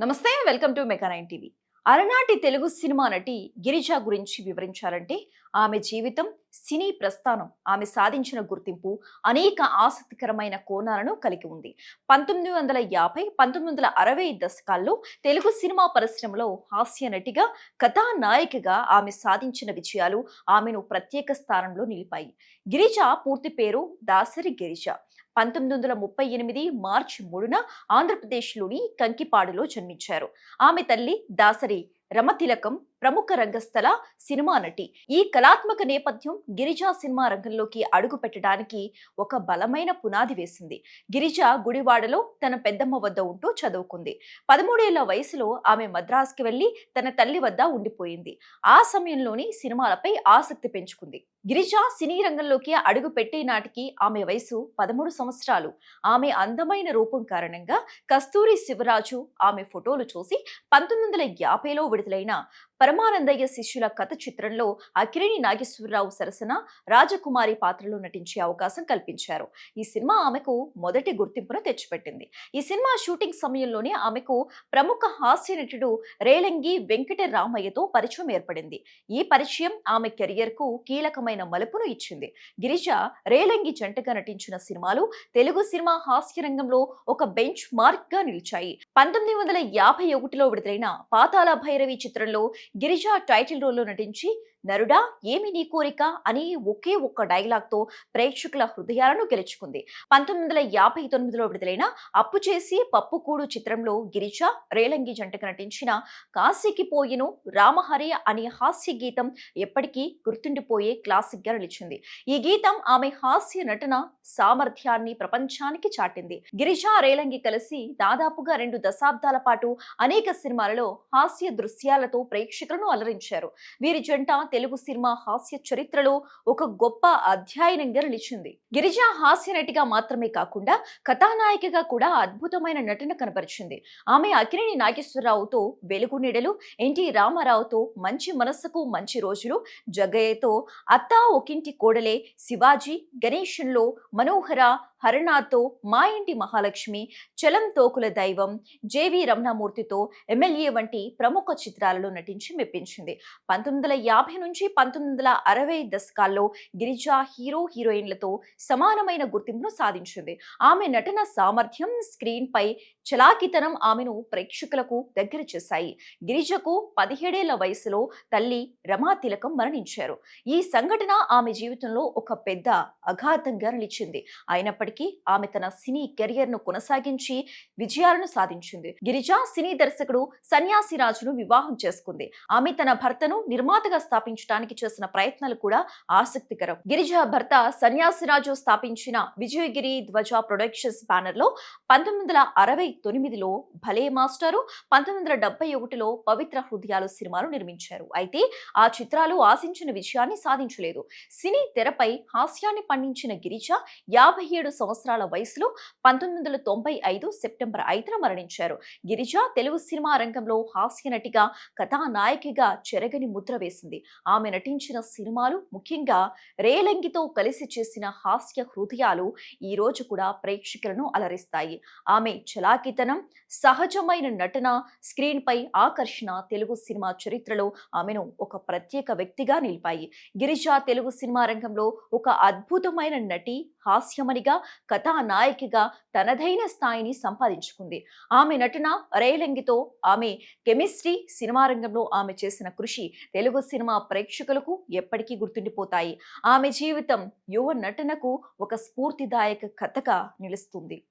నమస్తే welcome to mega nine TV. అలనాటి Telugu cinema నటి గిరిజ గురించి వివరించాలంటే ఆమె జీవితం సినీ ప్రస్థానం ఆమె సాధించిన గుర్తింపు అనేక ఆసక్తికరమైన కోణాలను కలిగి ఉంది. పంతొమ్మిది వందల యాభై పంతొమ్మిది వందల అరవై దశకాల్లో తెలుగు సినిమా పరిశ్రమలో హాస్య నటిగా కథానాయికగా ఆమె సాధించిన విజయాలు ఆమెను ప్రత్యేక స్థానంలో నిలిపాయి. గిరిజ పూర్తి పేరు దాసరి గిరిజ. పంతొమ్మిది వందల ముప్పై ఎనిమిది మార్చి మూడున ఆంధ్రప్రదేశ్లోని కంకిపాడులో జన్మించారు. ఆమె తల్లి దాసరి రమతిలకం ప్రముఖ రంగస్థల సినిమా నటి. ఈ కళాత్మక నేపథ్యం గిరిజా సినిమా రంగంలోకి అడుగు పెట్టడానికి ఒక బలమైన పునాది వేసింది. గిరిజ గుడివాడలో తన పెద్దమ్మ వద్ద ఉంటూ చదువుకుంది. పదమూడేళ్ళ వయసులో ఆమె మద్రాసుకి వెళ్ళి తన తల్లి వద్ద ఉండిపోయింది. ఆ సమయంలోని సినిమాలపై ఆసక్తి పెంచుకుంది. గిరిజ సినీ రంగంలోకి అడుగు పెట్టే నాటికి ఆమె వయసు పదమూడు సంవత్సరాలు. ఆమె అందమైన రూపం కారణంగా కస్తూరి శివరాజు ఆమె ఫోటోలు చూసి పంతొమ్మిది వందల యాభైలో విడుదలైన పరమానందయ్య శిష్యుల కథ చిత్రంలో అకిరిణి నాగేశ్వరరావు సరసన రాజకుమారి పాత్రలో నటించే అవకాశం కల్పించారు. ఈ సినిమా ఆమెకు మొదటి గుర్తింపును తెచ్చిపెట్టింది. ఈ సినిమా షూటింగ్ సమయంలోనే ఆమెకు ప్రముఖ హాస్య నటుడు రేలంగి వెంకట రామయ్యతో పరిచయం ఏర్పడింది. ఈ పరిచయం ఆమె కెరియర్కు కీలకమైన మలుపును ఇచ్చింది. గిరిజ రేలంగి జంటగా నటించిన సినిమాలు తెలుగు సినిమా హాస్య రంగంలో ఒక బెంచ్ మార్క్గా నిలిచాయి. పంతొమ్మిది వందల యాభై ఒకటిలో విడుదలైన పాతాళ భైరవి చిత్రంలో గిరిజ టైటిల్ రోల్లో నటించి నరుడా ఏమి నీ కోరిక? అని ఒకే ఒక్క డైలాగ్తో ప్రేక్షకుల హృదయాలను గెలుచుకుంది. పంతొమ్మిది వందల యాభై తొమ్మిదిలో విడుదలైన అప్పు చేసి పప్పుకూడు చిత్రంలో గిరిజ రేలంగి జంటకు నటించిన కాశీకి పోయిను రామహరి అనే హాస్య గీతం ఎప్పటికీ గుర్తుండిపోయే క్లాసిక్గా నిలిచింది. ఈ గీతం ఆమె హాస్య నటన సామర్థ్యాన్ని ప్రపంచానికి చాటింది. గిరిజ రేలంగి కలిసి దాదాపుగా రెండు దశాబ్దాల పాటు అనేక సినిమాలలో హాస్య దృశ్యాలతో ప్రేక్షకులను అలరించారు. వీరి జంట తెలుగు సినిమా హాస్య చరిత్రలో ఒక గొప్ప అధ్యయనంగా నిలిచింది. గిరిజ హాస్య నటిగా మాత్రమే కాకుండా కథానాయికగా కూడా అద్భుతమైన నటన కనబరిచింది. ఆమె అకిరిణి నాగేశ్వరరావుతో వెలుగు నీడలు ఎన్టీ రామారావుతో మంచి మనస్సుకు మంచి రోజులు జగ్గయ్యతో అత్తా ఒకింటి కోడలే శివాజీ గణేషన్లో మనోహర హరణాతో మా ఇంటి మహాలక్ష్మి చలం తోకుల దైవం జేవి రమణమూర్తితో ఎమ్మెల్యే వంటి ప్రముఖ చిత్రాలలో నుంచి మెప్పించింది. పంతొమ్మిది వందల యాభై నుంచి పంతొమ్మిది వందల అరవై దశకాల్లో గిరిజ హీరో హీరోయిన్లతో సమానమైన గుర్తింపును సాధించింది. ఆమె నటన సామర్థ్యం స్క్రీన్ పై చలాకితనం ఆమెను ప్రేక్షకులకు దగ్గర చేశాయి. గిరిజకు పదిహేడేళ్ళ వయసులో తల్లి రమా తిలకం మరణించారు. ఈ సంఘటన ఆమె జీవితంలో ఒక పెద్ద అఘాతంగా నిలిచింది. అయినప్పటికీ ఆమె తన సినీ కెరియర్ను కొనసాగించి విజయాలను సాధించింది. గిరిజ సినీ దర్శకుడు సన్యాసి రాజును వివాహం చేసుకుంది. ఆమె తన భర్తను నిర్మాతగా స్థాపించడానికి చేసిన ప్రయత్నాలు కూడా ఆసక్తికరం. గిరిజ భర్త సన్యాసిరాజు స్థాపించిన విజయగిరి ధ్వజ ప్రొడక్షన్స్ బ్యానర్లో పంతొమ్మిది వందల అరవై తొమ్మిదిలో భలే మాస్టారు పంతొమ్మిది వందల డెబ్బై ఒకటిలో పవిత్ర హృదయాలు సినిమాలు నిర్మించారు. అయితే ఆ చిత్రాలు ఆశించిన విజయాన్ని సాధించలేదు. సినీ తెరపై హాస్యాన్ని పండించిన గిరిజ యాభై ఏడు సంవత్సరాల వయసులో పంతొమ్మిది వందల తొంభై ఐదు సెప్టెంబర్ ఐదున మరణించారు. గిరిజ తెలుగు సినిమా రంగంలో హాస్య నటిగా నాయకిగా చెరగని ముద్ర వేసింది. ఆమె నటించిన సినిమాలు ముఖ్యంగా రేలంగితో కలిసి చేసిన హాస్య హృదయాలు ఈ రోజు కూడా ప్రేక్షకులను అలరిస్తాయి. ఆమె చలాకితనం సహజమైన నటన స్క్రీన్పై ఆకర్షణ తెలుగు సినిమా చరిత్రలో ఆమెను ఒక ప్రత్యేక వ్యక్తిగా నిలిపాయి. గిరిజ తెలుగు సినిమా రంగంలో ఒక అద్భుతమైన నటి హాస్యమనిగా కథానాయకిగా తనదైన స్థాయిని సంపాదించుకుంది. ఆమె నటన రేలంగితో ఆమె కెమిస్ట్రీ సినిమా రంగంలో ఆమె చేసిన కృషి తెలుగు సినిమా ప్రేక్షకులకు ఎప్పటికీ గుర్తుండిపోతాయి. ఆమె జీవితం యువ నటనకు ఒక స్ఫూర్తిదాయక కథగా నిలుస్తుంది.